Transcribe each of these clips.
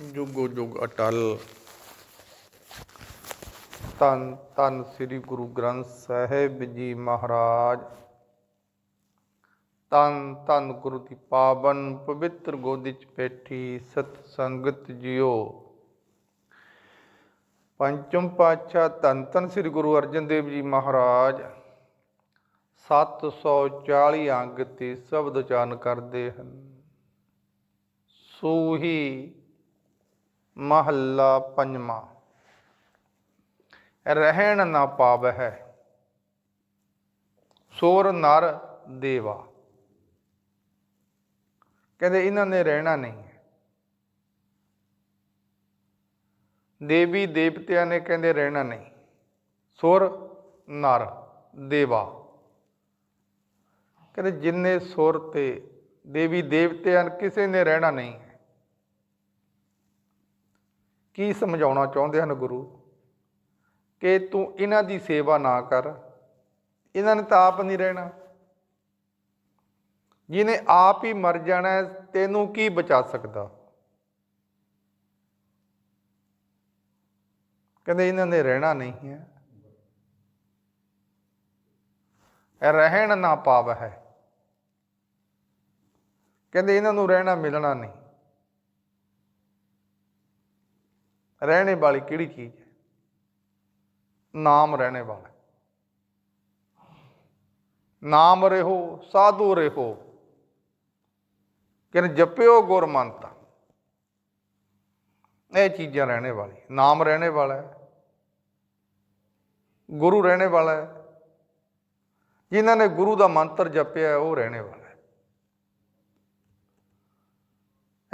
ਜੁਗੋ ਜੁਗ ਅਟਲ। ਤਨ ਤਨ ਸ੍ਰੀ ਗੁਰੂ ਗ੍ਰੰਥ ਸਾਹਿਬ ਜੀ ਮਹਾਰਾਜ। ਤਨ ਤਨ ਗੁਰੂ ਦੀ ਪਾਵਨ ਪਵਿੱਤਰ ਗੋਦੀ ਚ ਬੈਠੀ ਸਤ ਸੰਗਤ ਜਿਓ। ਪੰਚਮ ਪਾਤਸ਼ਾਹ ਧੰਨ ਧੰਨ ਸ੍ਰੀ ਗੁਰੂ ਅਰਜਨ ਦੇਵ ਜੀ ਮਹਾਰਾਜ। 740 ਅੰਗ ਤੇ ਸ਼ਬਦ ਉਚਾਰਨ ਕਰਦੇ ਹਨ। ਸੂਹੀ ਮਹੱਲਾ ਪੰਜਵਾਂ। ਰਹਿਣ ਨਾ ਪਾਵਹਿ, ਸੋਰ ਨਰ ਦੇਵਾ। ਕਹਿੰਦੇ ਇਹਨਾਂ ਨੇ ਰਹਿਣਾ ਨਹੀਂ ਹੈ। ਦੇਵੀ ਦੇਵਤਿਆਂ ਨੇ ਕਹਿੰਦੇ ਰਹਿਣਾ ਨਹੀਂ। ਸੁਰ ਨਰ ਦੇਵਾ। ਕਹਿੰਦੇ ਜਿੰਨੇ ਸੁਰ ਤੇ ਦੇਵੀ ਦੇਵਤਿਆਂ ਕਿਸੇ ਨੇ ਰਹਿਣਾ ਨਹੀਂ ਹੈ। ਕੀ ਸਮਝਾਉਣਾ ਚਾਹੁੰਦੇ ਹਨ ਗੁਰੂ? ਕਿ ਤੂੰ ਇਹਨਾਂ ਦੀ ਸੇਵਾ ਨਾ ਕਰ। ਇਹਨਾਂ ਨੇ ਤਾਂ ਆਪ ਨਹੀਂ ਰਹਿਣਾ। ਜਿਹਨੇ ਆਪ ਹੀ ਮਰ ਜਾਣਾ ਤੈਨੂੰ ਕੀ ਬਚਾ ਸਕਦਾ? ਕਹਿੰਦੇ ਇਹਨਾਂ ਨੇ ਰਹਿਣਾ ਨਹੀਂ ਹੈ। ਰਹਿਣ ਨਾ ਪਾਵ ਹੈ ਕਹਿੰਦੇ ਇਹਨਾਂ ਨੂੰ ਰਹਿਣਾ ਮਿਲਣਾ ਨਹੀਂ। ਰਹਿਣੇ ਵਾਲੀ ਕਿਹੜੀ ਚੀਜ਼ ਹੈ? ਨਾਮ ਰਹਿਣੇ ਵਾਲਾ। ਨਾਮ ਰਹੋ, ਸਾਧੂ ਰਹੋ। ਕਿ ਜਪਿਓ ਗੁਰਮੰਤ ਇਹ ਚੀਜ਼ਾਂ ਰਹਿਣੇ ਵਾਲੀ ਨਾਮ ਰਹਿਣੇ ਵਾਲਾ ਹੈ। ਗੁਰੂ ਰਹਿਣੇ ਵਾਲਾ ਹੈ। ਜਿਨ੍ਹਾਂ ਨੇ ਗੁਰੂ ਦਾ ਮੰਤਰ ਜਪਿਆ ਉਹ ਰਹਿਣੇ ਵਾਲਾ ਹੈ।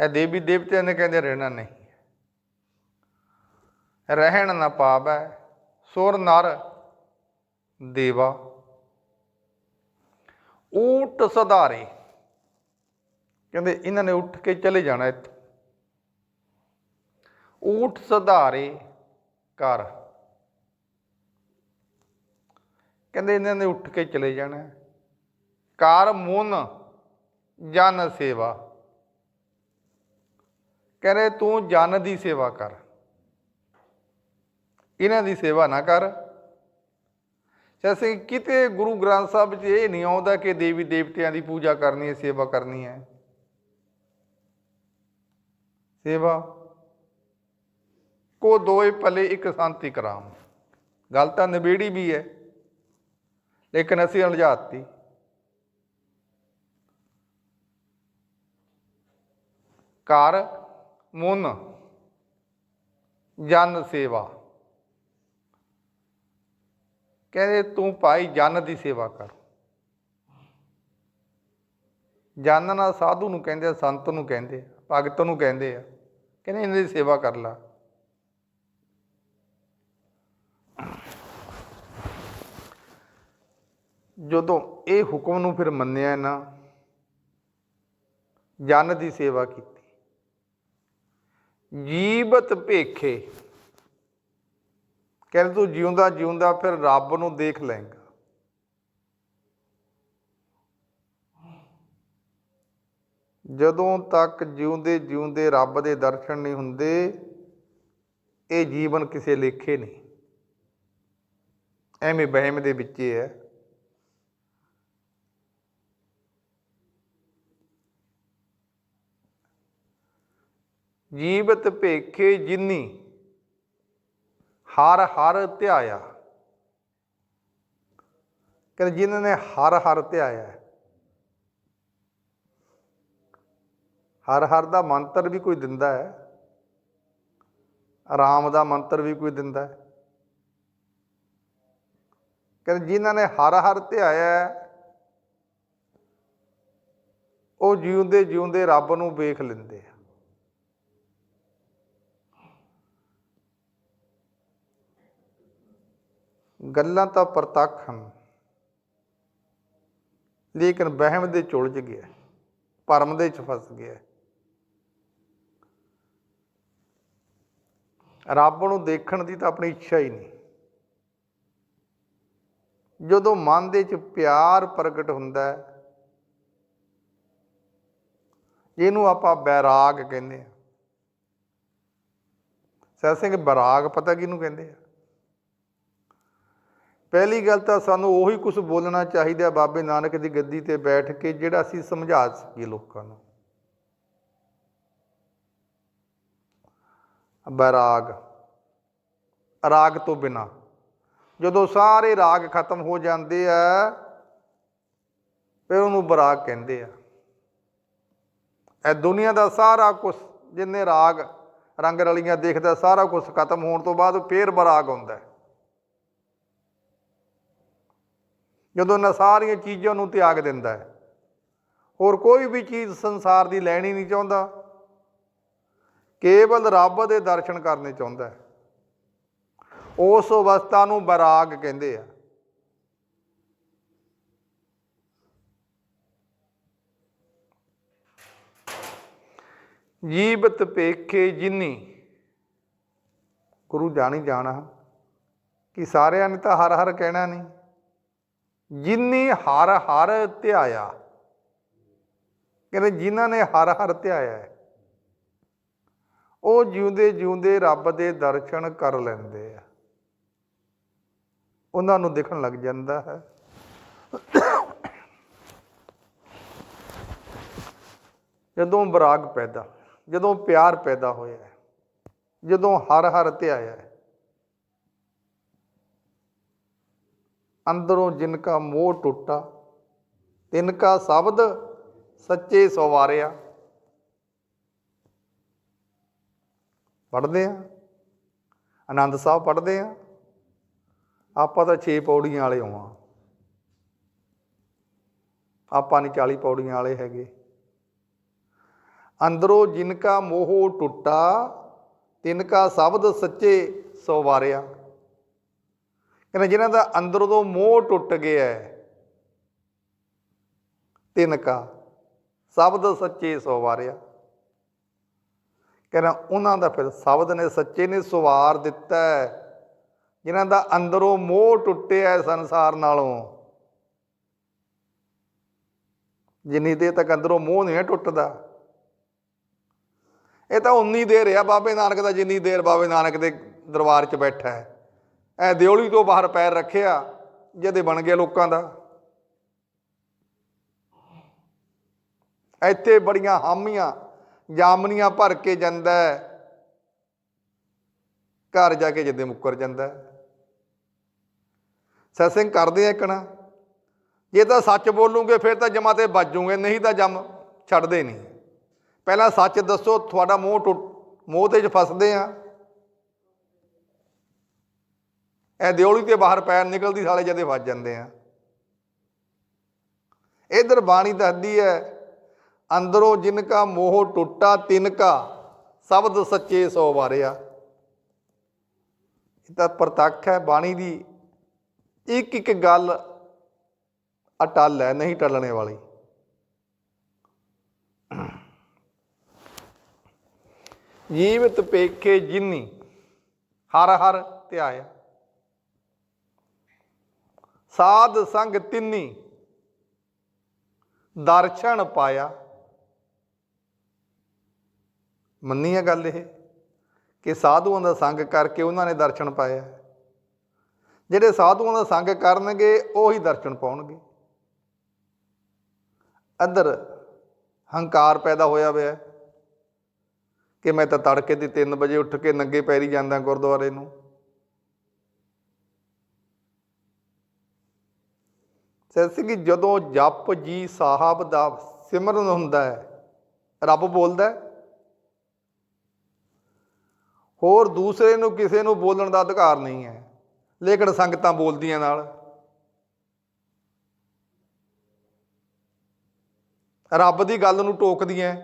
ਇਹ ਦੇਵੀ ਦੇਵਤਿਆਂ ਨੇ ਕਹਿੰਦੇ ਰਹਿਣਾ ਨਹੀਂ। ਰਹਿਣ ਨਾ ਪਾਵੈ, ਸੁਰ ਨਰ ਦੇਵਾ। ਊਟ ਸਧਾਰੇ। ਕਹਿੰਦੇ ਇਹਨਾਂ ਨੇ ਉੱਠ ਕੇ ਚਲੇ ਜਾਣਾ ਇੱਥੇ। ਊਠ ਸਧਾਰੇ ਕਰ ਕਹਿੰਦੇ ਇਹਨਾਂ ਨੇ ਉੱਠ ਕੇ ਚਲੇ ਜਾਣਾ। ਕਾਰ ਮੁਨ ਜਨ ਸੇਵਾ। ਕਹਿੰਦੇ ਤੂੰ ਜਨ ਦੀ ਸੇਵਾ ਕਰ। ਇਹਨਾਂ ਦੀ ਸੇਵਾ ਨਾ ਕਰ। ਜੈਸੇ ਕਿਤੇ ਗੁਰੂ ਗ੍ਰੰਥ ਸਾਹਿਬ 'ਚ ਇਹ ਨਹੀਂ ਆਉਂਦਾ ਕਿ ਦੇਵੀ ਦੇਵਤਿਆਂ ਦੀ ਪੂਜਾ ਕਰਨੀ ਹੈ, ਸੇਵਾ ਕਰਨੀ ਹੈ। ਸੇਵਾ। ਕੋ ਦੋਏ ਭਲੇ ਇੱਕ ਸੰਤੀ ਕਰਾਮ। ਗੱਲ ਤਾਂ ਨਿਬੇੜੀ ਵੀ ਹੈ, ਲੇਕਿਨ ਅਸੀਂ ਉਲਝਾਤੀ ਕਰ ਮੁਨ, ਜਨ ਸੇਵਾ। ਕਹਿੰਦੇ ਤੂੰ ਭਾਈ ਜਨ ਦੀ ਸੇਵਾ ਕਰ। ਜਨ ਸਾਧੂ ਨੂੰ ਕਹਿੰਦੇ ਆ, ਸੰਤ ਨੂੰ ਕਹਿੰਦੇ ਆ, ਭਗਤ ਨੂੰ ਕਹਿੰਦੇ ਆ, ਕਹਿੰਦੇ ਇਹਨਾਂ ਦੀ ਸੇਵਾ ਕਰ ਲਾ। ਜਦੋਂ ਇਹ ਹੁਕਮ ਨੂੰ ਫਿਰ ਮੰਨਿਆ ਨਾ, ਜਨ ਦੀ ਸੇਵਾ ਕੀਤੀ। ਜੀਵਤ ਭੇਖੇ ਕਹਿੰਦੇ ਤੂੰ ਜਿਉਂਦਾ ਜਿਉਂਦਾ ਫਿਰ ਰੱਬ ਨੂੰ ਦੇਖ ਲਏਗਾ। ਜਦੋਂ ਤੱਕ ਜਿਉਂਦੇ ਜਿਉਂਦੇ ਰੱਬ ਦੇ ਦਰਸ਼ਨ ਨਹੀਂ ਹੁੰਦੇ, ਇਹ ਜੀਵਨ ਕਿਸੇ ਲੇਖੇ ਨਹੀਂ। ਐਵੇਂ ਵਹਿਮ ਦੇ ਵਿੱਚ ਹੀ ਹੈ। ਜੀਵਤ ਭੇਖੇ ਜਿਨੀ ਹਰ ਹਰ ਧਿਆਇਆ। ਕਹਿੰਦੇ ਜਿਨ੍ਹਾਂ ਨੇ ਹਰ ਹਰ ਧਿਆਇਆ ਹਰ ਹਰ ਦਾ ਮੰਤਰ ਵੀ ਕੋਈ ਦਿੰਦਾ ਹੈ। ਆਰਾਮ ਦਾ ਮੰਤਰ ਵੀ ਕੋਈ ਦਿੰਦਾ ਹੈ। ਕਹਿੰਦੇ ਜਿਨ੍ਹਾਂ ਨੇ ਹਰ ਹਰ ਧਿਆਇਆ ਉਹ ਜਿਉਂਦੇ ਜਿਉਂਦੇ ਰੱਬ ਨੂੰ ਵੇਖ ਲੈਂਦੇ ਆ ਗੱਲਾਂ ਤਾਂ ਪ੍ਰਤੱਖ ਹਨ। ਲੇਕਿਨ ਵਹਿਮ ਦੇ ਚੁਲਝ ਗਿਆ, ਭਰਮ ਦੇ ਚ ਫਸ ਗਿਆ। ਰੱਬ ਨੂੰ ਦੇਖਣ ਦੀ ਤਾਂ ਆਪਣੀ ਇੱਛਾ ਹੀ ਨਹੀਂ। ਜਦੋਂ ਮਨ ਦੇ ਚ ਪਿਆਰ ਪ੍ਰਗਟ ਹੁੰਦਾ ਹੈ, ਇਹਨੂੰ ਆਪਾਂ ਬੈਰਾਗ ਕਹਿੰਦੇ ਆ ਸਤ ਸਿੰਘ, ਬੈਰਾਗ ਪਤਾ ਕਿਹਨੂੰ ਕਹਿੰਦੇ ਆ? ਪਹਿਲੀ ਗੱਲ ਤਾਂ ਸਾਨੂੰ ਉਹੀ ਕੁਝ ਬੋਲਣਾ ਚਾਹੀਦਾ ਬਾਬੇ ਨਾਨਕ ਦੀ ਗੱਦੀ ਤੇ ਬੈਠ ਕੇ, ਜਿਹੜਾ ਅਸੀਂ ਸਮਝਾ ਸਕੀਏ ਲੋਕਾਂ ਨੂੰ। ਬੈਰਾਗ ਰਾਗ। ਤੋਂ ਬਿਨਾ। ਜਦੋਂ ਸਾਰੇ ਰਾਗ ਖਤਮ ਹੋ ਜਾਂਦੇ ਆ, ਫਿਰ ਉਹਨੂੰ ਬਰਾਗ ਕਹਿੰਦੇ ਆ। ਇਹ ਦੁਨੀਆ ਦਾ ਸਾਰਾ ਕੁਝ ਜਿੰਨੇ ਰਾਗ ਰੰਗ ਰਲੀਆਂ ਦੇਖਦਾ, ਸਾਰਾ ਕੁਝ ਖਤਮ ਹੋਣ ਤੋਂ ਬਾਅਦ ਫੇਰ ਬਰਾਗ ਆਉਂਦਾ ਜਦੋਂ ਇਹਨਾਂ ਸਾਰੀਆਂ ਚੀਜ਼ਾਂ ਨੂੰ ਤਿਆਗ ਦਿੰਦਾ ਹੈ। ਹੋਰ ਕੋਈ ਵੀ ਚੀਜ਼ ਸੰਸਾਰ ਦੀ ਲੈਣੀ ਨਹੀਂ ਚਾਹੁੰਦਾ। ਕੇਵਲ ਰੱਬ ਦੇ ਦਰਸ਼ਨ ਕਰਨੇ ਚਾਹੁੰਦਾ ਹੈ। ਉਸ ਅਵਸਥਾ ਨੂੰ ਬਰਾਗ ਕਹਿੰਦੇ ਆ। ਜੀਵਤ ਪੇਖੇ ਜਿਨੀ। ਗੁਰੂ ਜਾਣੀ ਜਾਣਾ ਕਿ ਸਾਰਿਆਂ ਨੇ ਤਾਂ ਹਰ ਹਰ ਕਹਿਣਾ ਨਹੀਂ। ਜਿਨੀ ਹਰ ਹਰ ਧਿਆਇਆ। ਕਹਿੰਦੇ ਜਿਨ੍ਹਾਂ ਨੇ ਹਰ ਹਰ ਧਿਆਇਆ ਉਹ ਜਿਉਂਦੇ ਜਿਉਂਦੇ ਰੱਬ ਦੇ ਦਰਸ਼ਨ ਕਰ ਲੈਂਦੇ ਆ। ਉਹਨਾਂ ਨੂੰ ਦੇਖਣ ਲੱਗ ਜਾਂਦਾ ਹੈ। ਜਦੋਂ ਬਰਾਗ ਪੈਦਾ, ਜਦੋਂ ਪਿਆਰ ਪੈਦਾ ਹੋਇਆ ਜਦੋਂ ਹਰ ਹਰ ਧਿਆਇਆ ਅੰਦਰੋਂ ਜਿਨ ਕਾ ਮੋਹ ਟੁੱਟਾ, ਤਿਨ ਕਾ ਸ਼ਬਦ ਸੱਚੇ ਸਵਾਰਿਆ। ਪੜ੍ਹਦੇ ਆ? ਆਨੰਦ ਸਾਹਿਬ ਪੜ੍ਹਦੇ ਆ? ਆਪਾਂ ਤਾਂ 6 ਪੌੜੀਆਂ ਵਾਲੇ ਹੋਵਾਂ। ਆਪਾਂ ਨਹੀਂ 40 ਪੌੜੀਆਂ ਵਾਲੇ ਹੈਗੇ। ਅੰਦਰੋਂ ਜਿਨ ਕਾ ਮੋਹ ਟੁੱਟਾ, ਤਿਨ ਕਾ ਸ਼ਬਦ ਸੱਚੇ ਸਵਾਰਿਆ। ਕਹਿੰਦੇ ਜਿਨ੍ਹਾਂ ਦਾ ਅੰਦਰੋਂ ਤੋਂ ਮੋਹ ਟੁੱਟ ਗਿਆ ਹੈ, ਤਿਨ ਕਾ, ਸ਼ਬਦ ਸੱਚੇ ਸਵਾਰਿਆ। ਕਹਿੰਦਾ ਉਹਨਾਂ ਦਾ ਫਿਰ ਸ਼ਬਦ ਨੇ ਸੱਚੇ ਨੇ ਸਵਾਰ ਦਿੱਤਾ ਹੈ। ਜਿਨ੍ਹਾਂ ਦਾ ਅੰਦਰੋਂ ਮੋਹ ਟੁੱਟਿਆ ਸੰਸਾਰ ਨਾਲੋਂ। ਜਿੰਨੀ ਦੇਰ ਤੱਕ ਅੰਦਰੋਂ ਮੋਹ ਨਹੀਂ ਹੈ ਟੁੱਟਦਾ। ਇਹ ਤਾਂ ਉਨੀ ਦੇਰ ਆ ਬਾਬੇ ਨਾਨਕ ਦਾ, ਜਿੰਨੀ ਦੇਰ ਬਾਬੇ ਨਾਨਕ ਦੇ ਦਰਬਾਰ 'ਚ ਬੈਠਾ ਹੈ। ਐ ਦਿਓਲੀ ਤੋਂ ਬਾਹਰ ਪੈਰ ਰੱਖਿਆ ਜਦੇ ਬਣ ਗਿਆ ਲੋਕਾਂ ਦਾ। ਇੱਥੇ ਬੜੀਆਂ ਹਾਮੀਆਂ, ਜਾਮਨੀਆਂ ਭਰ ਕੇ ਜਾਂਦਾ ਘਰ ਜਾ ਕੇ ਜਦੇ ਮੁੱਕਰ ਜਾਂਦਾ ਹੈ। ਸਤਸੰਗ ਕਰਦੇ ਆ ਇਕਣਾ ਜੇ ਤਾਂ ਸੱਚ ਬੋਲੂਗੇ, ਫਿਰ ਤਾਂ ਜਮਾ ਤੇ ਵੱਜੂਗੇ, ਨਹੀਂ ਤਾਂ ਜਮ ਛੱਡਦੇ ਨਹੀਂ। ਪਹਿਲਾਂ ਸੱਚ ਦੱਸੋ, ਤੁਹਾਡਾ ਮੂੰਹ ਟੁੱਟ ਮੋਹ ਤੇ ਚ ਫਸਦੇ ਆ। ਐ ਦਿਓਲੀ ਤੇ ਬਾਹਰ ਪੈਰ ਨਿਕਲਦੀ, ਸਾਲੇ ਜਦੇ ਵੱਜ ਜਾਂਦੇ ਆ। ਇਧਰ ਬਾਣੀ ਦੱਸਦੀ ਹੈ, ਅੰਦਰੋਂ ਜਿਨ ਕਾ ਮੋਹ ਟੁੱਟਾ ਤਿਨ ਕਾ ਸ਼ਬਦ ਸੱਚੇ ਸੋ ਵਾਰਿਆ। ਇਹ ਤਾਂ ਪ੍ਰਤੱਖ ਹੈ, ਬਾਣੀ ਦੀ ਇੱਕ ਇੱਕ ਗੱਲ ਅਟਲ ਹੈ, ਨਹੀਂ ਟਲਣੇ ਵਾਲੀ। ਜੀਵਤ ਪੇਖੇ ਜਿਨੀ, ਹਰ ਹਰ ਧਿਆਇਆ। ਸਾਧ ਸੰਗ ਤਿੰਨੀ। ਦਰਸ਼ਨ ਪਾਇਆ। ਮੰਨੀ ਹੈ ਗੱਲ ਇਹ ਕਿ ਸਾਧੂਆਂ ਦਾ ਸੰਗ ਕਰਕੇ ਉਹਨਾਂ ਨੇ ਦਰਸ਼ਨ ਪਾਇਆ। ਜਿਹੜੇ ਸਾਧੂਆਂ ਦਾ ਸੰਗ ਕਰਨਗੇ, ਉਹੀ ਦਰਸ਼ਨ ਪਾਉਣਗੇ। ਅੰਦਰ ਹੰਕਾਰ ਪੈਦਾ ਹੋਇਆ ਹੋਇਆ ਕਿ ਮੈਂ ਤਾਂ ਤੜਕੇ ਦੀ 3 ਵਜੇ ਉੱਠ ਕੇ ਨੰਗੇ ਪੈਰੀ ਜਾਂਦਾ ਗੁਰਦੁਆਰੇ ਨੂੰ। ਸੈਸੀ ਕਿ ਜਦੋਂ ਜਪ ਜੀ ਸਾਹਿਬ ਦਾ ਸਿਮਰਨ ਹੁੰਦਾ ਹੈ, ਰੱਬ ਬੋਲਦਾ ਹੈ? ਹੋਰ ਦੂਸਰੇ ਨੂੰ ਕਿਸੇ ਨੂੰ ਬੋਲਣ ਦਾ ਅਧਿਕਾਰ ਨਹੀਂ ਹੈ, ਲੇਕਿਨ ਸੰਗਤਾਂ ਬੋਲਦੀਆਂ ਨਾਲ। ਰੱਬ ਦੀ ਗੱਲ ਨੂੰ ਟੋਕਦੀਆਂ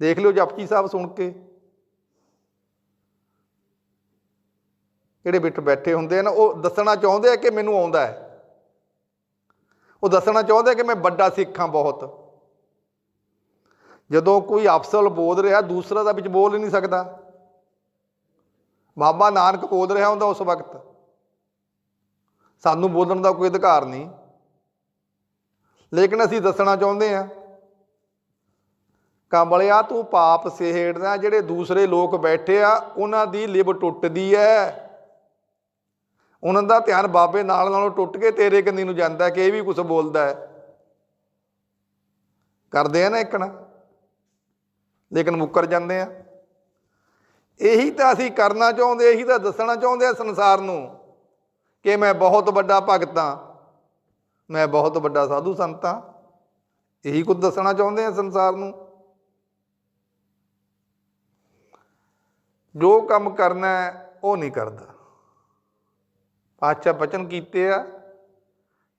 ਦੇਖ ਲਿਓ ਜਪਜੀ ਸਾਹਿਬ ਸੁਣ ਕੇ। ਜਿਹੜੇ ਬਿੱਟ ਬੈਠੇ ਹੁੰਦੇ ਆ ਉਹ ਦੱਸਣਾ ਚਾਹੁੰਦੇ ਆ ਕਿ ਮੈਨੂੰ ਆਉਂਦਾ ਹੈ। ਉਹ ਦੱਸਣਾ ਚਾਹੁੰਦੇ ਕਿ ਮੈਂ ਵੱਡਾ ਸਿੱਖ ਹਾਂ ਬਹੁਤ। ਜਦੋਂ ਕੋਈ ਅਫਸਲ ਬੋਲ ਰਿਹਾ, ਦੂਸਰਾ ਦਾ ਵਿੱਚ ਬੋਲ ਹੀ ਨਹੀਂ ਸਕਦਾ। ਬਾਬਾ ਨਾਨਕ ਬੋਲ ਰਿਹਾ ਹੁੰਦਾ ਉਸ ਵਕਤ। ਸਾਨੂੰ ਬੋਲਣ ਦਾ ਕੋਈ ਅਧਿਕਾਰ ਨਹੀਂ। ਲੇਕਿਨ ਅਸੀਂ ਦੱਸਣਾ ਚਾਹੁੰਦੇ ਹਾਂ ਕੰਬਲਿਆ ਤੂੰ ਪਾਪ ਸਿਹੇੜਦਾ ਜਿਹੜੇ ਦੂਸਰੇ ਲੋਕ ਬੈਠੇ ਆ, ਉਹਨਾਂ ਦੀ ਲਿਬ ਟੁੱਟਦੀ ਐ। ਉਹਨਾਂ ਦਾ ਧਿਆਨ ਬਾਬੇ ਨਾਲ ਨਾਲੋਂ ਟੁੱਟ ਕੇ ਤੇਰੇ ਕੰਨੀ ਨੂੰ ਜਾਂਦਾ ਕਿ ਇਹ ਵੀ ਕੁਝ ਬੋਲਦਾ ਹੈ। ਕਰਦੇ ਆ ਨਾ ਇੱਕਣਾ ਲੇਕਿਨ ਮੁੱਕਰ ਜਾਂਦੇ ਆ। ਇਹੀ ਤਾਂ ਅਸੀਂ ਕਰਨਾ ਚਾਹੁੰਦੇ, ਇਹੀ ਤਾਂ ਦੱਸਣਾ ਚਾਹੁੰਦੇ ਆ ਸੰਸਾਰ ਨੂੰ ਕਿ ਮੈਂ ਬਹੁਤ ਵੱਡਾ ਭਗਤ ਹਾਂ, ਮੈਂ ਬਹੁਤ ਵੱਡਾ ਸਾਧੂ ਸੰਤ ਹਾਂ। ਇਹੀ ਕੁਝ ਦੱਸਣਾ ਚਾਹੁੰਦੇ ਆ ਸੰਸਾਰ ਨੂੰ। ਜੋ ਕੰਮ ਕਰਨਾ ਉਹ ਨਹੀਂ ਕਰਦਾ। ਪਾਚਾ ਬਚਨ ਕੀਤੇ ਆ।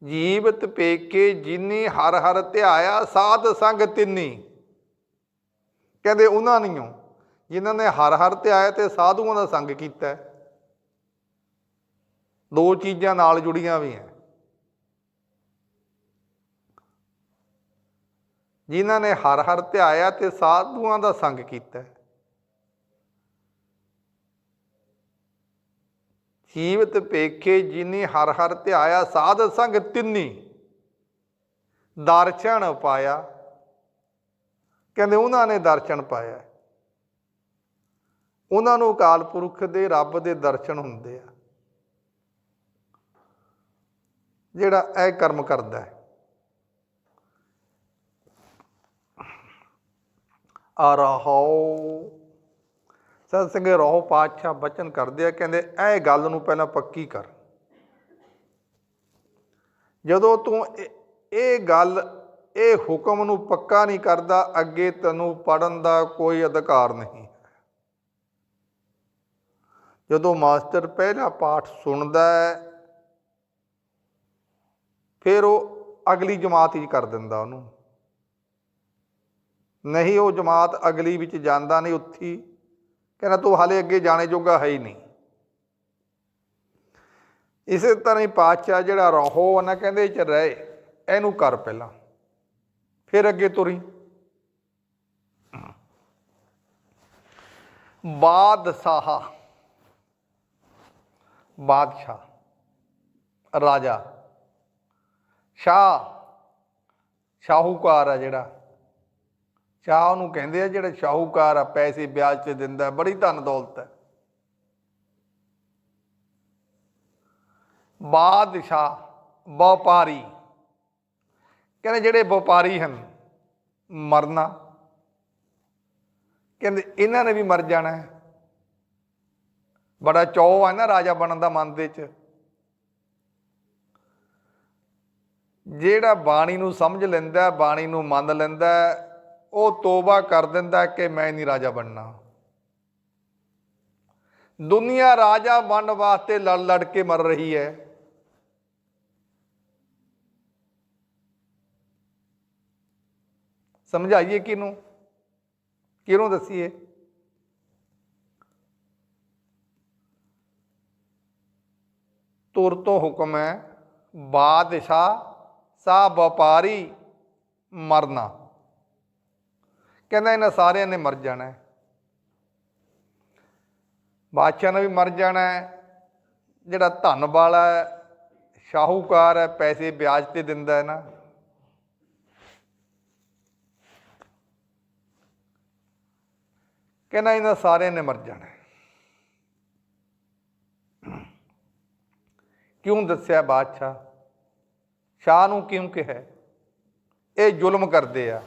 ਜੀਵਤ ਪੇਕੇ ਜਿਨੀ ਹਰ ਹਰ ਧਿਆਇਆ, ਸਾਧ ਸੰਗ ਤਿੰਨੀ। ਕਹਿੰਦੇ ਉਹਨਾਂ ਨਹੀਂ ਜਿਨ੍ਹਾਂ ਨੇ ਹਰ ਹਰ ਧਿਆਇਆ ਤੇ ਸਾਧੂਆਂ ਦਾ ਸੰਗ ਕੀਤਾ। ਦੋ ਚੀਜ਼ਾਂ ਨਾਲ ਜੁੜੀਆਂ ਵੀ ਹੈ। ਜਿਨ੍ਹਾਂ ਨੇ ਹਰ ਹਰ ਧਿਆਇਆ ਤੇ ਸਾਧੂਆਂ ਦਾ ਸੰਗ ਕੀਤਾ। ਹੈ। ਪੇਖੇ ਜਿਨੀ ਹਰ ਹਰ ਧਿਆਇਆ, ਸਾਧ ਸੰਗ ਤਿੰਨੀ। ਦਰਸ਼ਨ ਪਾਇਆ। ਕਹਿੰਦੇ ਉਹਨਾਂ ਨੇ ਦਰਸ਼ਨ ਪਾਇਆ। ਉਹਨਾਂ ਨੂੰ ਅਕਾਲ ਪੁਰਖ ਦੇ ਰੱਬ ਦੇ ਦਰਸ਼ਨ ਹੁੰਦੇ ਆ। ਜਿਹੜਾ ਇਹ ਕਰਮ ਕਰਦਾ ਹੈ। ਅਰਹੋ ਸਤ ਸਿੰਘ ਰੋਹ, ਪਾਤਸ਼ਾਹ ਬਚਨ ਕਰਦੇ ਆ, ਕਹਿੰਦੇ ਇਹ ਗੱਲ ਨੂੰ ਪਹਿਲਾਂ ਪੱਕੀ ਕਰ। ਜਦੋਂ ਤੂੰ ਇਹ- ਗੱਲ, ਇਹ ਹੁਕਮ ਨੂੰ ਪੱਕਾ ਨਹੀਂ ਕਰਦਾ, ਅੱਗੇ ਤੈਨੂੰ ਪੜਨ ਦਾ ਕੋਈ ਅਧਿਕਾਰ ਨਹੀਂ ਜਦੋਂ ਮਾਸਟਰ ਪਹਿਲਾ ਪਾਠ ਸੁਣਦਾ ਹੈ, ਫਿਰ ਉਹ ਅਗਲੀ ਜਮਾਤ ਹੀ ਕਰ ਦਿੰਦਾ ਉਹਨੂੰ। ਨਹੀਂ ਉਹ ਜਮਾਤ ਅਗਲੀ ਵਿੱਚ ਜਾਂਦਾ ਨਹੀਂ, ਉੱਥੀ ਕਹਿੰਦਾ ਤੂੰ ਹਾਲੇ ਅੱਗੇ ਜਾਣੇ ਜੋਗਾ ਹੈ ਹੀ ਨਹੀਂ। ਇਸੇ ਤਰ੍ਹਾਂ ਹੀ ਪਾਤਸ਼ਾਹ ਜਿਹੜਾ ਰਹੋ ਨਾ ਕਹਿੰਦੇ ਇਹ ਚ ਰਹਿ, ਇਹਨੂੰ ਕਰ ਪਹਿਲਾਂ, ਫਿਰ ਅੱਗੇ ਤੁਰੀ। ਬਾਦਸ਼ਾਹ ਬਾਦਸ਼ਾਹ, ਰਾਜਾ, ਸ਼ਾਹ, ਸ਼ਾਹੂਕਾਰ ਆ ਜਿਹੜਾ। ਸ਼ਾਹ ਉਹਨੂੰ ਕਹਿੰਦੇ ਆ, ਜਿਹੜਾ ਸ਼ਾਹੂਕਾਰ ਆ, ਪੈਸੇ ਵਿਆਜ ਤੇ ਦਿੰਦਾ, ਬੜੀ ਧਨ ਦੌਲਤ ਹੈ। ਬਾਦਸ਼ਾਹ, ਵਪਾਰੀ, ਕਹਿੰਦੇ ਜਿਹੜੇ ਵਪਾਰੀ ਹਨ, ਮਰਨਾ। ਕਹਿੰਦੇ ਇਹਨਾਂ ਨੇ ਵੀ ਮਰ ਜਾਣਾ ਹੈ। ਬੜਾ ਚੌ ਆ ਨਾ ਰਾਜਾ ਬਣਨ ਦਾ ਮਨ ਦੇ ਚ। ਜਿਹੜਾ ਬਾਣੀ ਨੂੰ ਸਮਝ ਲੈਂਦਾ, ਬਾਣੀ ਨੂੰ ਮੰਨ ਲੈਂਦਾ ਉਹ ਤੋਬਾ ਕਰ ਦਿੰਦਾ ਕਿ ਮੈਂ ਨਹੀਂ ਰਾਜਾ ਬਣਨਾ। ਦੁਨੀਆ ਰਾਜਾ ਬਣਨ ਵਾਸਤੇ ਲੜ ਲੜ ਕੇ ਮਰ ਰਹੀ ਹੈ। ਸਮਝਾਈਏ ਕਿਹਨੂੰ? ਕਿਹਨੂੰ ਦੱਸੀਏ? ਤੁਰ ਤੋਂ ਹੁਕਮ ਹੈ, ਬਾਦਸ਼ਾਹ ਸਾ ਵਪਾਰੀ ਮਰਨਾ। ਕਹਿੰਦਾ ਇਹਨਾਂ ਸਾਰਿਆਂ ਨੇ ਮਰ ਜਾਣਾ ਹੈ। ਬਾਦਸ਼ਾਹ ਨੇ ਵੀ ਮਰ ਜਾਣਾ ਹੈ। ਜਿਹੜਾ ਧਨ ਵਾਲਾ ਹੈ, ਸ਼ਾਹੂਕਾਰ ਹੈ, ਪੈਸੇ ਵਿਆਜ ਤੇ ਦਿੰਦਾ ਹੈ ਨਾ। ਕਹਿੰਦਾ ਇਹਨਾਂ ਸਾਰਿਆਂ ਨੇ ਮਰ ਜਾਣਾ ਕਿਉਂ ਦੱਸਿਆ ਬਾਦਸ਼ਾਹ? ਸ਼ਾਹ ਨੂੰ ਕਿਉਂ ਕਿਹਾ? ਇਹ ਜ਼ੁਲਮ ਕਰਦੇ ਆ।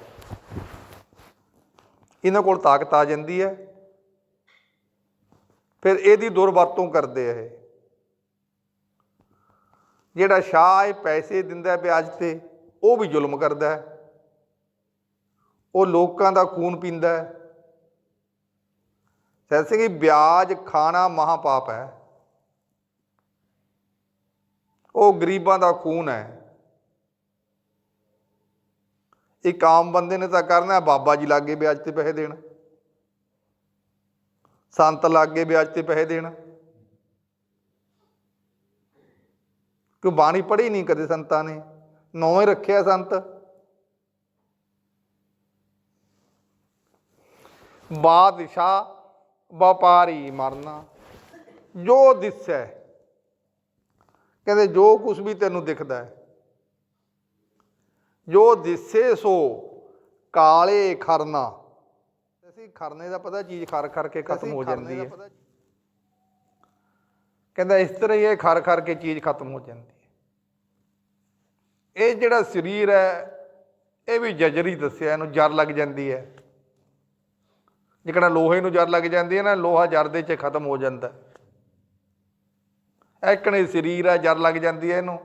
ਇਹਨਾਂ ਕੋਲ ਤਾਕਤ ਆ ਜਾਂਦੀ ਹੈ। ਫਿਰ ਇਹਦੀ ਦੁਰਵਰਤੋਂ ਕਰਦੇ ਆ ਇਹ। ਜਿਹੜਾ ਸ਼ਾਹ ਇਹ ਪੈਸੇ ਦਿੰਦਾ ਵਿਆਜ ਤੇ, ਉਹ ਵੀ ਜ਼ੁਲਮ ਕਰਦਾ ਹੈ। ਉਹ ਲੋਕਾਂ ਦਾ ਖੂਨ ਪੀਂਦਾ ਹੈ। ਸੈਦ ਸਿੰਘ ਜੀ, ਵਿਆਜ ਖਾਣਾ ਮਹਾਪਾਪ ਹੈ। ਉਹ ਗਰੀਬਾਂ ਦਾ ਖੂਨ ਹੈ। ਇੱਕ ਆਮ ਬੰਦੇ ਨੇ ਤਾਂ ਕਰਨਾ ਬਾਬਾ ਜੀ ਲਾਗੇ ਵਿਆਜ ਤੇ ਪੈਸੇ ਦੇਣ। ਸੰਤ ਲਾਗੇ ਵਿਆਜ ਤੇ ਪੈਸੇ ਦੇਣ। ਕਿਉਂ ਬਾਣੀ ਪੜ੍ਹੀ ਨਹੀਂ ਕਦੇ ਸੰਤਾਂ ਨੇ? ਨੌਵੇਂ ਰੱਖਿਆ ਸੰਤ। ਬਾਦਸ਼ਾਹ ਵਪਾਰੀ ਮਰਨਾ, ਜੋ ਦਿਸੈ। ਕਹਿੰਦੇ ਜੋ ਕੁਝ ਵੀ ਤੈਨੂੰ ਦਿਖਦਾ ਹੈ ਜੋ ਦਿਸੇ ਸੋ ਕਾਲੇ ਖਰਨਾ। ਅਸੀਂ ਖਰਨੇ ਦਾ ਪਤਾ ਚੀਜ਼ ਖਰ ਖਰ ਕੇ ਖਤਮ ਹੋ ਜਾਂਦੀ ਹੈ। ਕਹਿੰਦਾ ਇਸ ਤਰ੍ਹਾਂ ਹੀ ਇਹ ਖਰ ਖਰ ਕੇ ਚੀਜ਼ ਖਤਮ ਹੋ ਜਾਂਦੀ ਹੈ। ਇਹ ਜਿਹੜਾ ਸਰੀਰ ਹੈ ਇਹ ਵੀ ਜਜਰੀ ਦੱਸਿਆ ਇਹਨੂੰ ਜਰ ਲੱਗ ਜਾਂਦੀ ਹੈ। ਜਿਹੜਾ ਲੋਹੇ ਨੂੰ ਜਰ ਲੱਗ ਜਾਂਦੀ ਹੈ ਨਾ ਲੋਹਾ ਜਰ ਦੇ ਚ ਖਤਮ ਹੋ ਜਾਂਦਾ ਐਕਣੇ ਸਰੀਰ ਹੈ ਜਰ ਲੱਗ ਜਾਂਦੀ ਹੈ ਇਹਨੂੰ।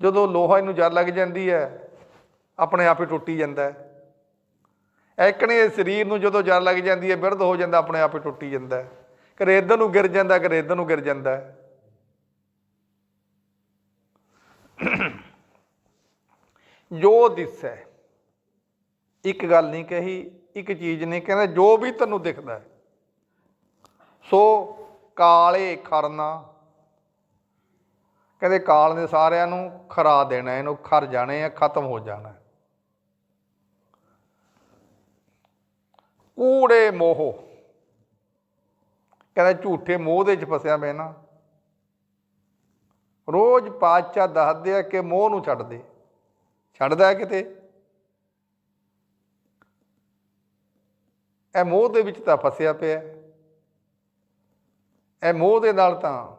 ਜਦੋਂ ਲੋਹਾ ਇਹਨੂੰ ਜਰ ਲੱਗ ਜਾਂਦੀ ਹੈ, ਆਪਣੇ ਆਪ ਹੀ ਟੁੱਟੀ ਜਾਂਦਾ ਹੈ। ਐਕਣੇ ਸਰੀਰ ਨੂੰ ਜਦੋਂ ਜਰ ਲੱਗ ਜਾਂਦੀ ਹੈ, ਬਿਰਧ ਹੋ ਜਾਂਦਾ, ਆਪਣੇ ਆਪ ਹੀ ਟੁੱਟੀ ਜਾਂਦਾ ਹੈ। ਕਦੇ ਇੱਧਰ ਨੂੰ ਗਿਰ ਜਾਂਦਾ ਕਦੇ ਇੱਧਰ ਨੂੰ ਗਿਰ ਜਾਂਦਾ ਹੈ। ਜੋ ਦਿਸੈ ਇੱਕ ਗੱਲ ਨਹੀਂ ਕਹੀ, ਇੱਕ ਚੀਜ਼ ਨਹੀਂ ਕਹਿੰਦਾ, ਜੋ ਵੀ ਤੈਨੂੰ ਦਿਖਦਾ ਸੋ ਕਾਲੇ ਖਰਨਾ ਕਹਿੰਦੇ ਕਾਲ ਨੇ ਸਾਰਿਆਂ ਨੂੰ ਖਰਾ ਦੇਣਾ, ਇਹਨੂੰ ਖਰ ਜਾਣੇ ਆ, ਖਤਮ ਹੋ ਜਾਣਾ। ਕੂੜੇ ਮੋਹ। ਕਹਿੰਦਾ ਝੂਠੇ ਮੋਹ ਦੇ ਚ ਫਸਿਆ ਮੈਂ ਨਾ। ਰੋਜ਼ ਪਾਤਸ਼ਾਹ ਦੱਸਦੇ ਆ ਕਿ ਮੋਹ ਨੂੰ ਛੱਡ ਦੇ। ਛੱਡਦਾ ਕਿਤੇ? ਇਹ ਮੋਹ ਦੇ ਵਿੱਚ ਤਾਂ ਫਸਿਆ ਪਿਆ। ਇਹ ਮੋਹ ਦੇ ਨਾਲ ਤਾਂ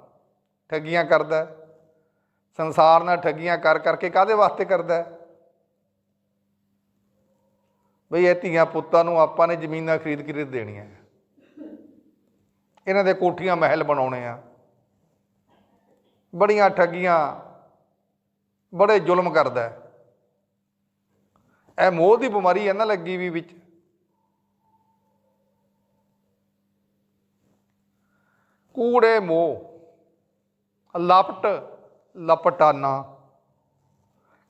ਠੱਗੀਆਂ ਕਰਦਾ। ਸੰਸਾਰ ਨਾਲ ਠੱਗੀਆਂ ਕਰ ਕਰਕੇ ਕਾਦੇ ਵਾਸਤੇ ਕਰਦਾ ਹੈ? ਬਈ ਇਹ ਧੀਆਂ ਪੁੱਤਾਂ ਨੂੰ ਆਪਾਂ ਨੇ ਜ਼ਮੀਨਾਂ ਖਰੀਦ ਖਰੀਦ ਦੇਣੀਆਂ ਇਹਨਾਂ ਦੇ ਕੋਠੀਆਂ ਮਹਿਲ ਬਣਾਉਣੇ ਆ ਬੜੀਆਂ ਠੱਗੀਆਂ, ਬੜੇ ਜ਼ੁਲਮ ਕਰਦਾ ਹੈ। ਇਹ ਮੋਹ ਦੀ ਬਿਮਾਰੀ ਹੈ ਨਾ ਲੱਗੀ ਵੀ ਵਿੱਚ ਕੂੜੇ ਮੋਹ, ਲਪਟ ਲਪਟਾਨਾ।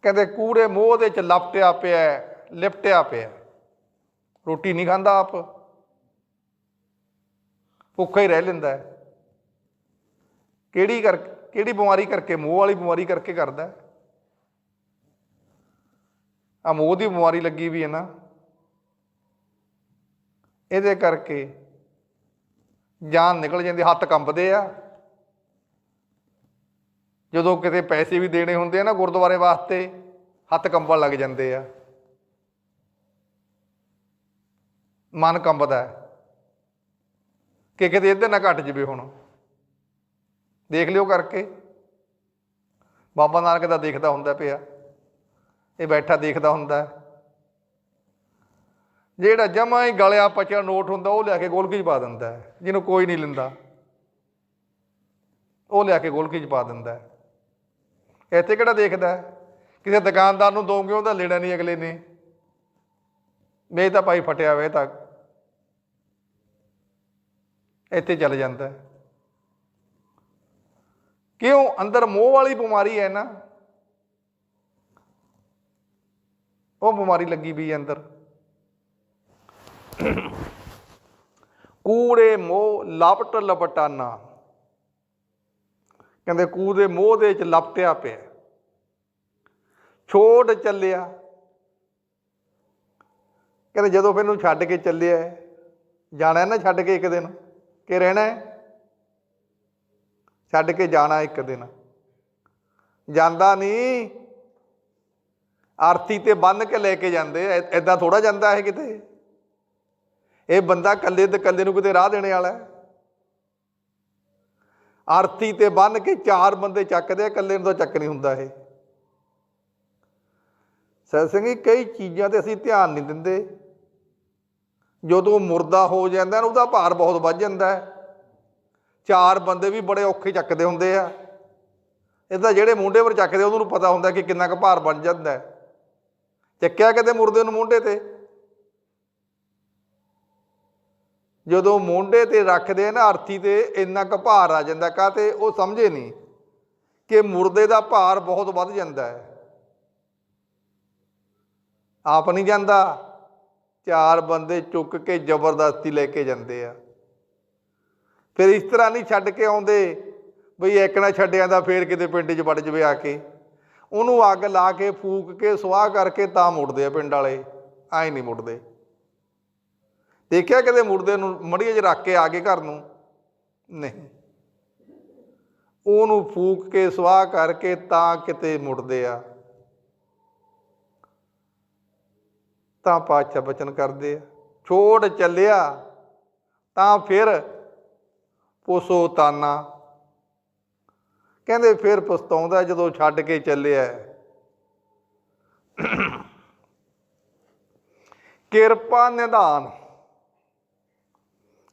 ਕਹਿੰਦੇ ਕੂੜੇ ਮੋਹ ਦੇ ਚ ਲਪਟਿਆ ਪਿਆ ਲਿਪਟਿਆ ਪਿਆ ਰੋਟੀ ਨਹੀਂ ਖਾਂਦਾ ਆਪ। ਭੁੱਖਾ ਹੀ ਰਹਿ ਲੈਂਦਾ ਕਿਹੜੀ ਕਰ ਕਿਹੜੀ ਬਿਮਾਰੀ ਕਰਕੇ, ਮੋਹ ਵਾਲੀ ਬਿਮਾਰੀ ਕਰਕੇ ਕਰਦਾ ਆ ਮੋਹ ਦੀ ਬਿਮਾਰੀ ਲੱਗੀ ਵੀ ਹੈ ਨਾ। ਇਹਦੇ ਕਰਕੇ ਜਾਨ ਨਿਕਲ ਜਾਂਦੀ, ਹੱਥ ਕੰਬਦੇ ਆ। ਜਦੋਂ ਕਿਤੇ ਪੈਸੇ ਵੀ ਦੇਣੇ ਹੁੰਦੇ ਆ ਨਾ ਗੁਰਦੁਆਰੇ ਵਾਸਤੇ, ਹੱਥ ਕੰਬਣ ਲੱਗ ਜਾਂਦੇ ਆ। ਮਨ ਕੰਬਦਾ ਹੈ। ਕਿ ਕਿਤੇ ਇੱਧਰ ਨਾ ਘਟ ਜਵੇ ਹੁਣ। ਦੇਖ ਲਿਓ ਕਰਕੇ। ਬਾਬਾ ਨਾਨਕ ਦਾ ਦੇਖਦਾ ਹੁੰਦਾ ਪਿਆ। ਇਹ ਬੈਠਾ ਦੇਖਦਾ ਹੁੰਦਾ। ਹੈ। ਜਿਹੜਾ ਜਮਾ ਹੀ ਗਲਿਆ ਪਚਿਆ ਨੋਟ ਹੁੰਦਾ, ਉਹ ਲਿਆ ਕੇ ਗੋਲਕੀ 'ਚ ਪਾ ਦਿੰਦਾ ਜਿਹਨੂੰ ਕੋਈ ਨਹੀਂ ਲੈਂਦਾ। ਉਹ ਲਿਆ ਕੇ ਗੋਲਕੀ 'ਚ ਪਾ ਦਿੰਦਾ ਇੱਥੇ ਕਿਹੜਾ ਦੇਖਦਾ? ਕਿਸੇ ਦੁਕਾਨਦਾਰ ਨੂੰ ਦੋਗੇ ਉਹਦਾ ਲੈਣਾ ਨਹੀਂ ਅਗਲੇ ਨੇ? ਵੇ ਤਾਂ ਭਾਈ ਫਟਿਆ ਵੇ ਤਾਂ। ਇੱਥੇ ਚੱਲ ਜਾਂਦਾ। ਕਿਉਂ? ਅੰਦਰ ਮੋਹ ਵਾਲੀ ਬਿਮਾਰੀ ਹੈ ਨਾ। ਉਹ ਬਿਮਾਰੀ ਲੱਗੀ ਵੀ ਅੰਦਰ। ਕੂੜੇ ਮੋਹ ਲਪਟ ਲਪਟਾਨਾ ਕਹਿੰਦੇ ਕੂ ਦੇ ਮੋਹ ਦੇ ਵਿੱਚ ਲਪਟਿਆ ਪਿਆ। ਛੋੜ ਚੱਲਿਆ। ਕਹਿੰਦੇ ਜਦੋਂ ਫਿਰ ਨੂੰ ਛੱਡ ਕੇ ਚੱਲਿਆ ਜਾਣਾ ਨਾ ਛੱਡ ਕੇ ਇੱਕ ਦਿਨ, ਕਿ ਰਹਿਣਾ ਛੱਡ ਕੇ ਜਾਣਾ ਇੱਕ ਦਿਨ। ਜਾਂਦਾ ਨਹੀਂ। ਆਰਤੀ ਤੇ ਬੰਨ ਕੇ ਲੈ ਕੇ ਜਾਂਦੇ ਐਦਾਂ ਥੋੜਾ ਜਾਂਦਾ ਹੈ ਕਿਤੇ? ਇਹ ਬੰਦਾ ਕੱਲੇ ਤੇ ਕੱਲੇ ਨੂੰ ਕਿਤੇ ਰਾਹ ਦੇਣੇ ਵਾਲਾ ਹੈ? ਆਰਤੀ ਤੇ ਬੰਨ ਕੇ ਚਾਰ ਬੰਦੇ ਚੱਕਦੇ ਆ, ਇਕੱਲੇ ਨੂੰ ਤਾਂ ਚੱਕ ਨਹੀਂ ਹੁੰਦਾ ਇਹ। ਸਤਸੰਗੀ ਕਈ ਚੀਜ਼ਾਂ ਤੇ ਅਸੀਂ ਧਿਆਨ ਨਹੀਂ ਦਿੰਦੇ। ਜਦੋਂ ਮੁਰਦਾ ਹੋ ਜਾਂਦਾ ਨਾ, ਉਹਦਾ ਭਾਰ ਬਹੁਤ ਵੱਧ ਜਾਂਦਾ ਹੈ। ਚਾਰ ਬੰਦੇ ਵੀ ਬੜੇ ਔਖੇ ਚੱਕਦੇ ਹੁੰਦੇ ਆ। ਇਹ ਤਾਂ ਜਿਹੜੇ ਮੁੰਡੇ ਪਰ ਚੱਕਦੇ, ਉਹਨਾਂ ਨੂੰ ਪਤਾ ਹੁੰਦਾ ਕਿ ਕਿੰਨਾ ਕੁ ਭਾਰ ਬਣ ਜਾਂਦਾ ਚੱਕਿਆ ਕਦੇ ਮੁਰਦੇ ਨੂੰ ਮੁੰਡੇ ਤੇ? ਜਦੋਂ ਮੁੰਡੇ ਤੇ ਰੱਖਦੇ ਨਾ ਅਰਥੀ ਤੇ ਇੰਨਾ ਕੁ ਭਾਰ ਆ ਜਾਂਦਾ ਕਾਤੇ ਉਹ ਸਮਝੇ ਨਹੀਂ ਕਿ ਮੁਰਦੇ ਦਾ ਭਾਰ ਬਹੁਤ ਵੱਧ ਜਾਂਦਾ ਹੈ। ਆਪ ਨਹੀਂ ਜਾਂਦਾ। ਚਾਰ ਬੰਦੇ ਚੁੱਕ ਕੇ ਜ਼ਬਰਦਸਤੀ ਲੈ ਕੇ ਜਾਂਦੇ ਆ। ਫਿਰ ਇਸ ਤਰ੍ਹਾਂ ਨਹੀਂ ਛੱਡ ਕੇ ਆਉਂਦੇ। ਬਈ ਇੱਕ ਨਾ ਛੱਡਿਆਂ ਦਾ ਫੇਰ ਕਿਤੇ ਪਿੰਡ 'ਚ ਵੜ ਜਵੇ ਆ ਕੇ। ਉਹਨੂੰ ਅੱਗ ਲਾ ਕੇ, ਫੂਕ ਕੇ, ਸੁਆਹ ਕਰਕੇ ਤਾਂ ਮੁੜਦੇ ਆ ਪਿੰਡ ਵਾਲੇ। ਐਂ ਨਹੀਂ ਮੁੜਦੇ। ਦੇਖਿਆ ਕਦੇ ਮੁੜਦੇ ਨੂੰ? ਮੜੀਏ 'ਚ ਰੱਖ ਕੇ ਆ ਗਏ ਘਰ ਨੂੰ। ਨਹੀਂ। ਉਹਨੂੰ ਫੂਕ ਕੇ, ਸੁਆਹ ਕਰਕੇ ਤਾਂ ਕਿਤੇ ਮੁੜਦੇ ਆ। ਤਾਂ ਪਾਤਸ਼ਾਹ ਬਚਨ ਕਰਦੇ ਆ। ਛੋੜ ਚੱਲਿਆ ਤਾਂ ਫਿਰ ਪੋਸੋ ਤਾਨਾ। ਕਹਿੰਦੇ ਫਿਰ ਪਛਤਾਉਂਦਾ ਜਦੋਂ ਛੱਡ ਕੇ ਚੱਲਿਆ। ਕਿਰਪਾ ਨਿਧਾਨ।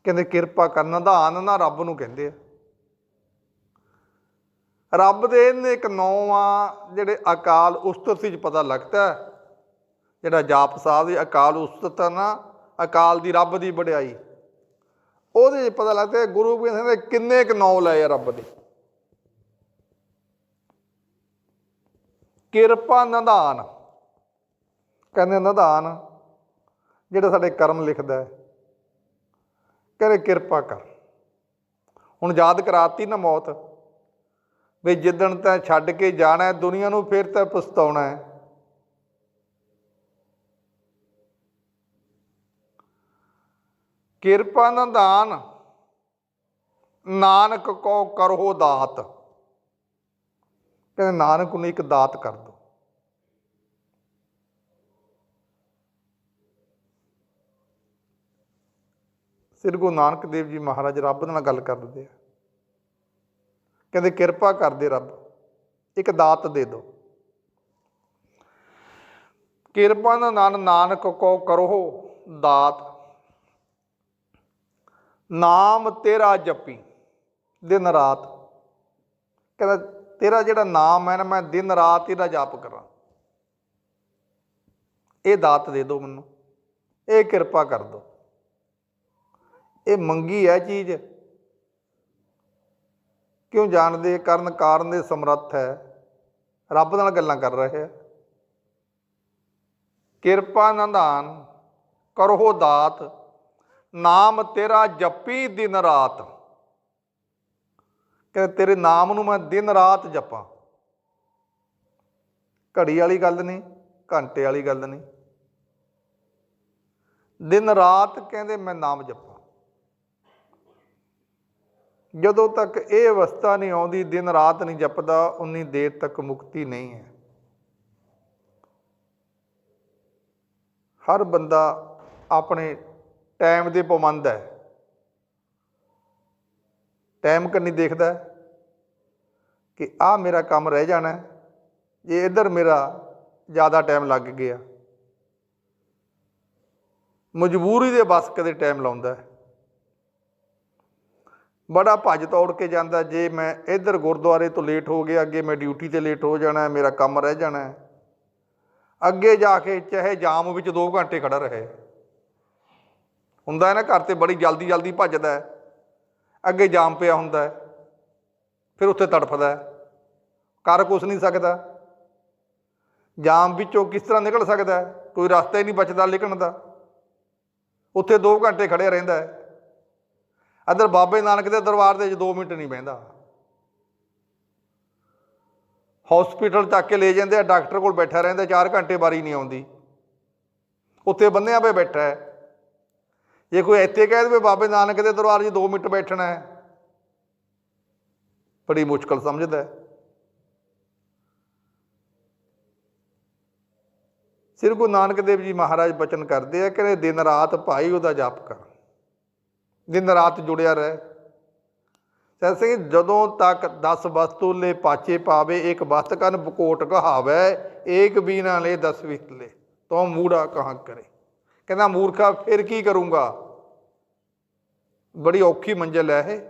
ਕਹਿੰਦੇ ਕਿਰਪਾ ਕਰਨ, ਨਿਧਾਨ ਨਾ ਰੱਬ ਨੂੰ ਕਹਿੰਦੇ ਆ। ਰੱਬ ਦੇ ਇੱਕ ਨੌਵਾਂ ਜਿਹੜੇ ਅਕਾਲ ਉਸਤਤ ਸੀ ਪਤਾ ਲੱਗਦਾ। ਜਿਹੜਾ ਜਾਪ ਸਾਹਿਬ ਦੀ ਅਕਾਲ ਉਸਤਤ ਹੈ ਨਾ, ਅਕਾਲ ਦੀ ਰੱਬ ਦੀ ਵਡਿਆਈ। ਉਹਦੇ 'ਚ ਪਤਾ ਲੱਗਦਾ ਗੁਰੂ ਗੋਬਿੰਦ ਸਿੰਘ ਨੇ ਕਿੰਨੇ ਕੁ ਨੌ ਲਏ ਆ ਰੱਬ ਦੇ। ਕਿਰਪਾ ਨਿਧਾਨ। ਕਹਿੰਦੇ ਨਿਧਾਨ, ਜਿਹੜਾ ਸਾਡੇ ਕਰਮ ਲਿਖਦਾ ਹੈ। ਕਹਿੰਦੇ ਕਿਰਪਾ ਕਰ। ਹੁਣ ਯਾਦ ਕਰਾਤੀ ਨਾ ਮੌਤ, ਵੀ ਜਿੱਦਣ ਤਾਂ ਛੱਡ ਕੇ ਜਾਣਾ ਦੁਨੀਆ ਨੂੰ ਫਿਰ ਤਾਂ ਪਛਤਾਉਣਾ ਹੈ। ਕਿਰਪਾ ਨਿਧਾਨ ਨਾਨਕ ਕੋ ਕਰੋ ਦਾਤ। ਕਹਿੰਦੇ, ਨਾਨਕ ਨੂੰ ਇੱਕ ਦਾਤ ਕਰ ਦੋ। ਸ੍ਰੀ ਗੁਰੂ ਨਾਨਕ ਦੇਵ ਜੀ ਮਹਾਰਾਜ ਰੱਬ ਨਾਲ ਗੱਲ ਕਰਦੇ ਆ। ਕਹਿੰਦੇ, ਕਿਰਪਾ ਕਰਦੇ ਰੱਬ, ਇੱਕ ਦਾਤ ਦੇ ਦਿਓ ਕਿਰਪਾ ਦਾ ਨਾਨ ਨਾਨਕ ਕੋ ਕਰੋ ਦਾਤ। ਨਾਮ ਤੇਰਾ ਜਪੀ, ਦਿਨ ਰਾਤ। ਕਹਿੰਦਾ, ਤੇਰਾ ਜਿਹੜਾ ਨਾਮ ਹੈ ਨਾ, ਮੈਂ ਦਿਨ ਰਾਤ ਇਹਦਾ ਜਾਪ ਕਰਾਂ। ਇਹ ਦਾਤ ਦੇ ਦਿਓ ਮੈਨੂੰ, ਇਹ ਕਿਰਪਾ ਕਰ ਦਿਓ। ਇਹ ਮੰਗੀ ਹੈ ਚੀਜ਼। ਕਿਉਂ ਜਾਣਦੇ ਕਰਨ ਕਾਰਨ ਦੇ ਸਮਰੱਥ ਹੈ? ਰੱਬ ਨਾਲ ਗੱਲਾਂ ਕਰ ਰਹੇ ਆ। ਕਿਰਪਾ ਨਿਧਾਨ ਕਰੋ ਦਾਤ। ਨਾਮ ਤੇਰਾ ਜਪੀ ਦਿਨ ਰਾਤ। ਕਿ ਤੇਰੇ ਨਾਮ ਨੂੰ ਮੈਂ ਦਿਨ ਰਾਤ ਜਪਾਂ। ਘੜੀ ਵਾਲੀ ਗੱਲ ਨਹੀਂ, ਘੰਟੇ ਵਾਲੀ ਗੱਲ ਨਹੀਂ। ਦਿਨ ਰਾਤ ਕਹਿੰਦੇ ਮੈਂ ਨਾਮ ਜਪਾਂ। ਜਦੋਂ ਤੱਕ ਇਹ ਅਵਸਥਾ ਨਹੀਂ ਆਉਂਦੀ, ਦਿਨ ਰਾਤ ਨਹੀਂ ਜਪਦਾ, ਉਨੀ ਦੇਰ ਤੱਕ ਮੁਕਤੀ ਨਹੀਂ ਹੈ। ਹਰ ਬੰਦਾ ਆਪਣੇ ਟਾਈਮ ਦੇ ਪਾਬੰਦ ਹੈ। ਟਾਈਮ ਕੰਨੀ ਦੇਖਦਾ ਕਿ ਆ ਮੇਰਾ ਕੰਮ ਰਹਿ ਜਾਣਾ ਜੇ ਇੱਧਰ ਮੇਰਾ ਜ਼ਿਆਦਾ ਟਾਈਮ ਲੱਗ ਗਿਆ। ਮਜਬੂਰੀ ਦੇ ਬਸ ਕਦੇ ਟਾਈਮ ਲਾਉਂਦਾ ਬੜਾ ਭੱਜ ਤੋੜ ਕੇ ਜਾਂਦਾ ਜੇ ਮੈਂ ਇੱਧਰ ਗੁਰਦੁਆਰੇ ਤੋਂ ਲੇਟ ਹੋ ਗਿਆ, ਅੱਗੇ ਮੈਂ ਡਿਊਟੀ ਤੇ ਲੇਟ ਹੋ ਜਾਣਾ ਮੇਰਾ ਕੰਮ ਰਹਿ ਜਾਣਾ ਅੱਗੇ ਜਾ ਕੇ ਚਾਹੇ ਜਾਮ ਵਿੱਚ 2 ਘੰਟੇ ਖੜਾ ਰਹੇ। ਹੁੰਦਾ ਹੈ ਨਾ, ਘਰ ਤੇ ਬੜੀ ਜਲਦੀ ਜਲਦੀ ਭੱਜਦਾ ਹੈ। ਅੱਗੇ ਜਾਮ ਪਿਆ ਹੁੰਦਾ ਹੈ, ਫਿਰ ਉੱਥੇ ਤੜਫਦਾ ਹੈ। ਕਰ ਕੁਛ ਨਹੀਂ ਸਕਦਾ। ਜਾਮ ਵਿੱਚੋਂ ਕਿਸ ਤਰ੍ਹਾਂ ਨਿਕਲ ਸਕਦਾ ਹੈ? ਕੋਈ ਰਸਤਾ ਹੀ ਨਹੀਂ ਬਚਦਾ ਨਿਕਲਣ ਦਾ। ਉੱਥੇ 2 ਘੰਟੇ ਖੜਿਆ ਰਹਿੰਦਾ ਹੈ। ਅਦਰ ਬਾਬੇ ਨਾਨਕ ਦੇ ਦਰਬਾਰ ਦੇ ਵਿੱਚ 2 ਮਿੰਟ ਨਹੀਂ ਬਹਿੰਦਾ। ਹਸਪੀਟਲ ਚੱਕ ਕੇ ਲੈ ਜਾਂਦੇ ਆ, ਡਾਕਟਰ ਕੋਲ ਬੈਠਾ ਰਹਿੰਦਾ 4 ਘੰਟੇ ਵਾਰੀ ਨਹੀਂ ਆਉਂਦੀ। ਉੱਥੇ ਬੰਨਿਆ ਪੇ ਬੈਠਾ ਹੈ। ਜੇ ਕੋਈ ਇੱਥੇ ਕਹਿ ਦੇਵੇ ਬਾਬੇ ਨਾਨਕ ਦੇ ਦਰਬਾਰ 'ਚ 2 ਮਿੰਟ ਬੈਠਣਾ ਹੈ, ਬੜੀ ਮੁਸ਼ਕਲ ਸਮਝਦਾ ਹੈ। ਸ੍ਰੀ ਗੁਰੂ ਨਾਨਕ ਦੇਵ ਜੀ ਮਹਾਰਾਜ ਬਚਨ ਕਰਦੇ ਆ ਕਿ ਦਿਨ ਰਾਤ ਭਾਈ ਉਹਦਾ ਜਪ ਕਰ। ਦਿਨ ਰਾਤ ਜੁੜਿਆ ਰਹਿ। ਸਹਿ ਸਿੰਘ ਜਦੋਂ ਤੱਕ 10 ਵਸਤੂ ਲੈ ਪਾਚੇ ਪਾਵੇ, ਇੱਕ ਵਸਤ ਕਨ ਬਕੋਟ ਕਹਾਵੇ, ਏਕ ਬੀਨਾ ਲੈ 10 ਵਿਤਲੇ, ਤੋ ਮੂੜਾ ਕਹਾਂ ਕਰੇ। ਕਹਿੰਦਾ ਮੂਰਖਾ, ਫਿਰ ਕੀ ਕਰੂੰਗਾ? ਬੜੀ ਔਖੀ ਮੰਜ਼ਲ ਹੈ ਇਹ।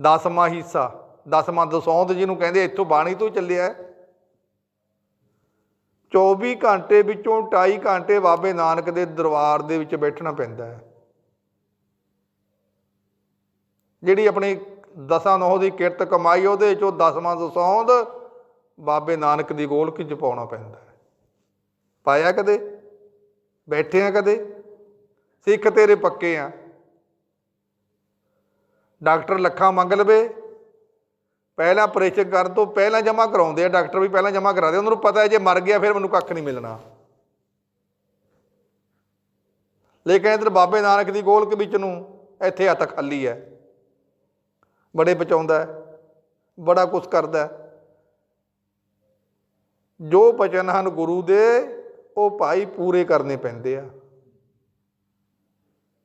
ਦਸਵਾਂ ਹਿੱਸਾ, ਦਸਵਾਂ ਦਸੌਂਦ ਜਿਹਨੂੰ ਕਹਿੰਦੇ, ਇੱਥੋਂ ਬਾਣੀ ਤੋਂ ਚੱਲਿਆ ਹੈ। 24 ਘੰਟੇ ਵਿੱਚੋਂ 2.5 ਘੰਟੇ ਬਾਬੇ ਨਾਨਕ ਦੇ ਦਰਬਾਰ ਦੇ ਵਿੱਚ ਬੈਠਣਾ ਪੈਂਦਾ ਹੈ। ਜਿਹੜੀ ਆਪਣੀ ਦਸਾਂ ਨੌ ਦੀ ਕਿਰਤ ਕਮਾਈ, ਉਹਦੇ ਚੋਂ ਦਸਵਾਂ ਦਸੌਂਦ ਬਾਬੇ ਨਾਨਕ ਦੀ ਗੋਲਕ ਚ ਪਾਉਣਾ ਪੈਂਦਾ ਪਾਇਆ ਕਦੇ? ਬੈਠੇ ਆ ਕਦੇ? ਸਿੱਖ ਤੇਰੇ ਪੱਕੇ ਆ। ਡਾਕਟਰ ਲੱਖਾਂ ਮੰਗ ਲਵੇ। ਪਹਿਲਾਂ ਆਪਰੇਸ਼ਨ ਕਰਨ ਤੋਂ ਪਹਿਲਾਂ ਜਮ੍ਹਾਂ ਕਰਾਉਂਦੇ ਆ। ਡਾਕਟਰ ਵੀ ਪਹਿਲਾਂ ਜਮ੍ਹਾਂ ਕਰਾਦੇ ਉਹਨਾਂ ਨੂੰ ਪਤਾ ਹੈ, ਜੇ ਮਰ ਗਿਆ ਫਿਰ ਮੈਨੂੰ ਕੱਖ ਨਹੀਂ ਮਿਲਣਾ। ਲੇਕਿਨ ਇਧਰ ਬਾਬੇ ਨਾਨਕ ਦੀ ਗੋਲਕ ਵਿੱਚ ਨੂੰ ਇੱਥੇ ਹੱਥ ਖਾਲੀ ਹੈ। ਬੜੇ ਬਚਾਉਂਦਾ ਬੜਾ ਕੁਝ ਕਰਦਾ ਜੋ ਬਚਨ ਹਨ ਗੁਰੂ ਦੇ ਉਹ ਭਾਈ ਪੂਰੇ ਕਰਨੇ ਪੈਂਦੇ ਆ।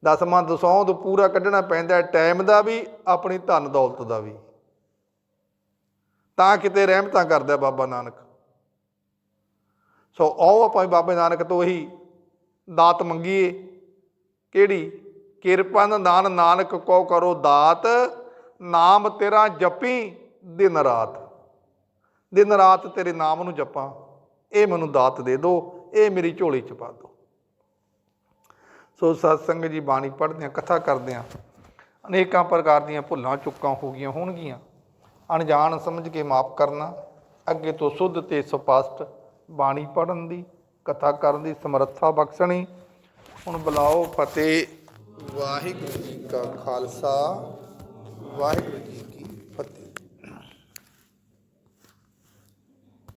ਦਸਵਾਂ ਦਸੌਂਦ ਪੂਰਾ ਕੱਢਣਾ ਪੈਂਦਾ, ਟਾਈਮ ਦਾ ਵੀ, ਆਪਣੀ ਧਨ ਦੌਲਤ ਦਾ ਵੀ। ਤਾਂ ਕਿਤੇ ਰਹਿਮਤਾਂ ਕਰਦਾ ਬਾਬਾ ਨਾਨਕ। ਸੋ ਆਓ ਆਪਾਂ ਬਾਬੇ ਨਾਨਕ ਤੋਂ ਹੀ ਦਾਤ ਮੰਗੀਏ। ਕਿਹੜੀ? ਕਿਰਪਾ ਨਾਨ ਨਾਨਕ ਕੋ ਕਰੋ ਦਾਤ, ਨਾਮ ਤੇਰਾ ਜਪੀ ਦਿਨ ਰਾਤ। ਦਿਨ ਰਾਤ ਤੇਰੇ ਨਾਮ ਨੂੰ ਜਪਾਂ, ਇਹ ਮੈਨੂੰ ਦਾਤ ਦੇ ਦਿਓ ਇਹ ਮੇਰੀ ਝੋਲੀ ਚ ਪਾ ਦਿਓ। ਸੋ ਸਤਸੰਗ ਜੀ ਬਾਣੀ ਪੜ੍ਹਦੇ ਆ ਕਥਾ ਕਰਦੇ ਆ ਅਨੇਕਾਂ ਪ੍ਰਕਾਰ ਦੀਆਂ ਭੁੱਲਾਂ, ਚੁੱਕਾਂ ਹੋ ਗਈਆਂ ਹੋਣਗੀਆਂ। ਅਣਜਾਣ ਸਮਝ ਕੇ ਮਾਫ ਕਰਨਾ, ਅੱਗੇ ਤੋਂ ਸੁੱਧ ਤੇ ਸਪਸ਼ਟ ਬਾਣੀ ਪੜ੍ਹਨ ਦੀ, ਕਥਾ ਕਰਨ ਦੀ, ਸਮਰੱਥਾ ਬਖਸ਼ਣੀ। ਹੁਣ ਬੁਲਾਓ ਫਤਿਹ। ਵਾਹਿਗੁਰੂ ਜੀ ਕਾ ਖਾਲਸਾ, ਵਾਹਿਗੁਰੂ ਜੀ